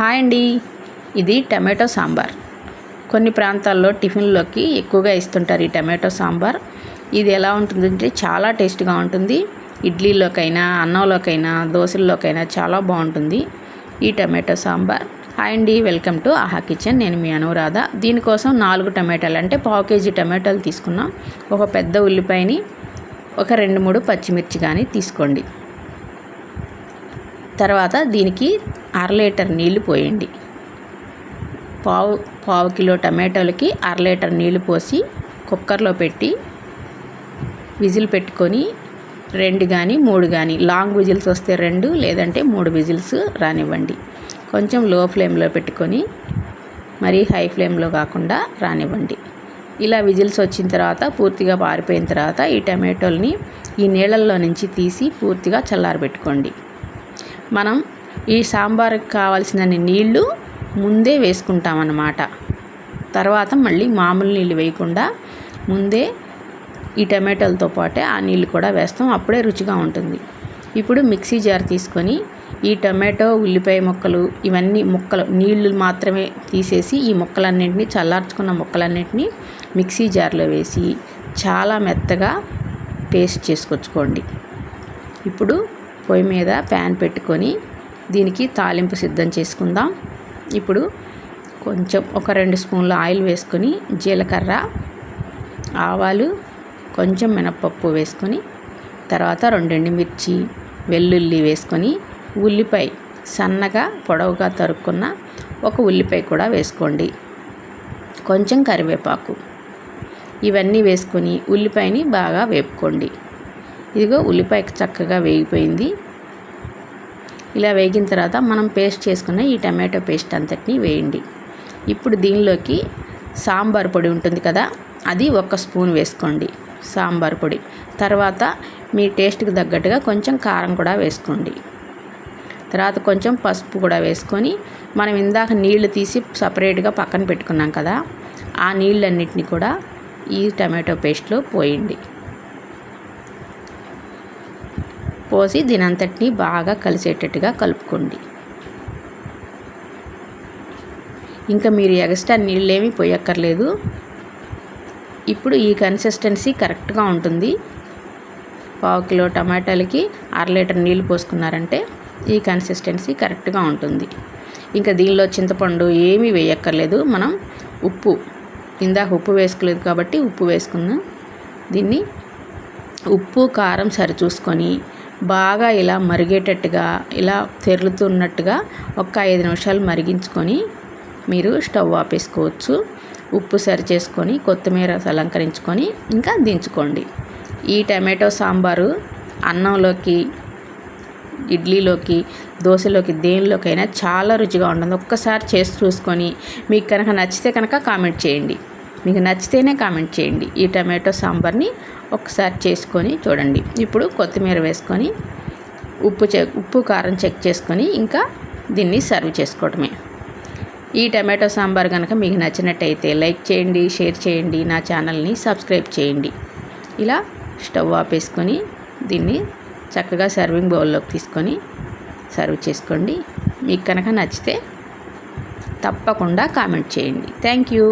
Hi అండి. ఇది tomato sambar. కొన్ని ప్రాంతాల్లో టిఫిన్లోకి ఎక్కువగా ఇస్తుంటారు ఈ టమాటో సాంబార్. ఇది ఎలా ఉంటుందంటే చాలా టేస్ట్గా ఉంటుంది. ఇడ్లీలోకైనా అన్నంలోకైనా దోశల్లోకైనా చాలా బాగుంటుంది ఈ టమాటో సాంబార్. హాయ్ అండి. Welcome to Aha kitchen. నేను మీ అనురాధ. దీనికోసం నాలుగు టమాటాలు అంటే పావు కేజీ టమాటాలు తీసుకున్నాం. ఒక పెద్ద ఉల్లిపాయని ఒక రెండు మూడు పచ్చిమిర్చి కానీ తీసుకోండి. తర్వాత దీనికి అర లీటర్ నీళ్ళు పోయండి. పావు పావు కిలో టమాటోలకి అర లీటర్ నీళ్ళు పోసి కుక్కర్లో పెట్టి విజిల్ పెట్టుకొని రెండు కానీ మూడు కానీ లాంగ్ విజిల్స్ వస్తే రెండు లేదంటే మూడు విజిల్స్ రానివ్వండి. కొంచెం లో ఫ్లేమ్లో పెట్టుకొని మరీ హై ఫ్లేమ్లో కాకుండా రానివ్వండి. ఇలా విజిల్స్ వచ్చిన తర్వాత పూర్తిగా పారిపోయిన తర్వాత ఈ టమాటోల్ని ఈ నీళ్ళల్లో నుంచి తీసి పూర్తిగా చల్లారబెట్టుకోండి. మనం ఈ సాంబార్కి కావాల్సినన్ని నీళ్ళు ముందే వేసుకుంటామన్నమాట. తర్వాత మళ్ళీ మామూలు నీళ్ళు వేయకుండా ముందే ఈ టమాటోలతో పాటే ఆ నీళ్ళు కూడా వేస్తాం. అప్పుడే రుచిగా ఉంటుంది. ఇప్పుడు మిక్సీ జార్ తీసుకొని ఈ టమాటో ఉల్లిపాయ ముక్కలు ఇవన్నీ ముక్కలు నీళ్ళు మాత్రమే తీసేసి ఈ ముక్కలన్నింటినీ చల్లార్చుకున్న ముక్కలన్నింటినీ మిక్సీ జార్లో వేసి చాలా మెత్తగా పేస్ట్ చేసుకొచ్చుకోండి. ఇప్పుడు పొయ్యి మీద ప్యాన్ పెట్టుకొని దీనికి తాలింపు సిద్ధం చేసుకుందాం. ఇప్పుడు కొంచెం ఒక రెండు స్పూన్ల ఆయిల్ వేసుకొని జీలకర్ర ఆవాలు కొంచెం మినప్పప్పు వేసుకొని తర్వాత రెండు మిర్చి వెల్లుల్లి వేసుకొని ఉల్లిపాయ సన్నగా పొడవుగా తరుక్కున్న ఒక ఉల్లిపాయ కూడా వేసుకోండి. కొంచెం కరివేపాకు. ఇవన్నీ వేసుకొని ఉల్లిపాయని బాగా వేపుకోండి. ఇదిగో ఉల్లిపాయ చక్కగా వేగిపోయింది. ఇలా వేగిన తర్వాత మనం పేస్ట్ చేసుకున్న ఈ టమాటో పేస్ట్ అంతటిని వేయండి. ఇప్పుడు దీనిలోకి సాంబార్ పొడి ఉంటుంది కదా అది ఒక స్పూన్ వేసుకోండి సాంబార్ పొడి. తర్వాత మీ టేస్ట్కి తగ్గట్టుగా కొంచెం కారం కూడా వేసుకోండి. తర్వాత కొంచెం పసుపు కూడా వేసుకొని మనం ఇందాక నీళ్ళు తీసి సపరేట్గా పక్కన పెట్టుకున్నాం కదా ఆ నీళ్ళన్నిటిని కూడా ఈ టమాటో పేస్ట్లో పోయండి. పోసి దీనంతటిని బాగా కలిసేటట్టుగా కలుపుకోండి. ఇంకా మీరు ఎగస్ట్రా నీళ్ళేమీ పోయక్కర్లేదు. ఇప్పుడు ఈ కన్సిస్టెన్సీ కరెక్ట్గా ఉంటుంది. పావు కిలో టమాటాలకి అర లీటర్ నీళ్ళు పోసుకున్నారంటే ఈ కన్సిస్టెన్సీ కరెక్ట్గా ఉంటుంది. ఇంకా దీనిలో చింతపండు ఏమీ వేయక్కర్లేదు. మనం ఉప్పు ఇందాక ఉప్పు వేసుకోలేదు కాబట్టి ఉప్పు వేసుకుందాం. దీన్ని ఉప్పు కారం సరి చూసుకొని బాగా ఇలా మరిగేటట్టుగా ఇలా తెరులుతున్నట్టుగా ఒక ఐదు నిమిషాలు మరిగించుకొని మీరు స్టవ్ ఆపేసుకోవచ్చు. ఉప్పు సరి చేసుకొని కొత్తిమీర అలంకరించుకొని ఇంకా దించుకోండి. ఈ టమాటో సాంబారు అన్నంలోకి ఇడ్లీలోకి దోశలోకి దేనిలోకైనా చాలా రుచిగా ఉంటుంది ఒక్కసారి చేసి చూసుకొని మీకు కనుక నచ్చితే కనుక కామెంట్ చేయండి. మీకు నచ్చితేనే కామెంట్ చేయండి. ఈ టమాటో సాంబార్ని ఒకసారి చేసుకొని చూడండి. ఇప్పుడు కొత్తిమీర వేసుకొని ఉప్పు చె ఉప్పు కారం చెక్ చేసుకొని ఇంకా దీన్ని సర్వ్ చేసుకోవడమే. ఈ టమాటో సాంబార్ కనుక మీకు నచ్చినట్టయితే లైక్ చేయండి షేర్ చేయండి నా ఛానల్ని సబ్స్క్రైబ్ చేయండి. ఇలా స్టవ్ ఆపేసుకొని దీన్ని చక్కగా సర్వింగ్ బౌల్లోకి తీసుకొని సర్వ్ చేసుకోండి. మీకు కనుక నచ్చితే తప్పకుండా కామెంట్ చేయండి. Thank you.